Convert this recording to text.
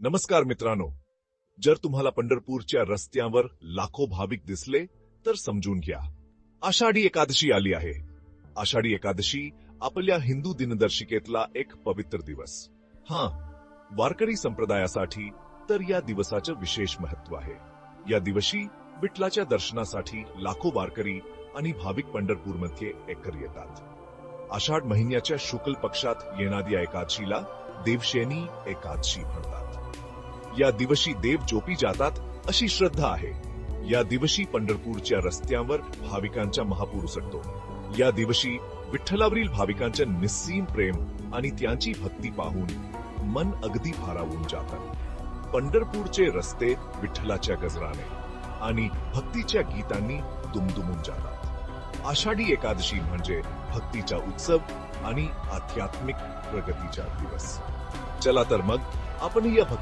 नमस्कार मित्रांनो. जर तुम्हाला पंढरपूरच्या रस्त्यावर लाखो भाविक दिसले तर समजून घ्या. आषाढी एकादशी आली आहे. आषाढी एकादशी आपल्या हिंदू दिनदर्शिकेतला एक पवित्र दिवस. हा वारकरी संप्रदायासाठी तर या दिवसाचं विशेष महत्त्व आहे. या दिवशी विठ्ठलाच्या दर्शनासाठी लाखो वारकरी आणि भाविक पंढरपूरमध्ये एकर येतात. आषाढ महिन्याच्या शुक्ल पक्षात येणाऱ्या एकादशीला देवशेनी एकादशी म्हणतात. या दिवशी देव जोपी जातात अशी श्रद्धा आहे. या दिवशी पंढरपूरच्या रस्त्यावर भाविकांचा महापूर उसळतो या दिवशी विठ्ठलावरील भाविकांचे निस्सीम प्रेम आणि त्यांची भक्ती पाहून मन अगदी भारावून जातात पंढरपूरचे रस्ते विठ्ठलाच्या गजराने आणि भक्तीच्या गीतांनी दुमदुमून जातात. आषाढी एकादशी म्हणजे भक्तीचा उत्सव आणि आध्यात्मिक प्रगतीचा दिवस. चला तर मग आपण या भक्ती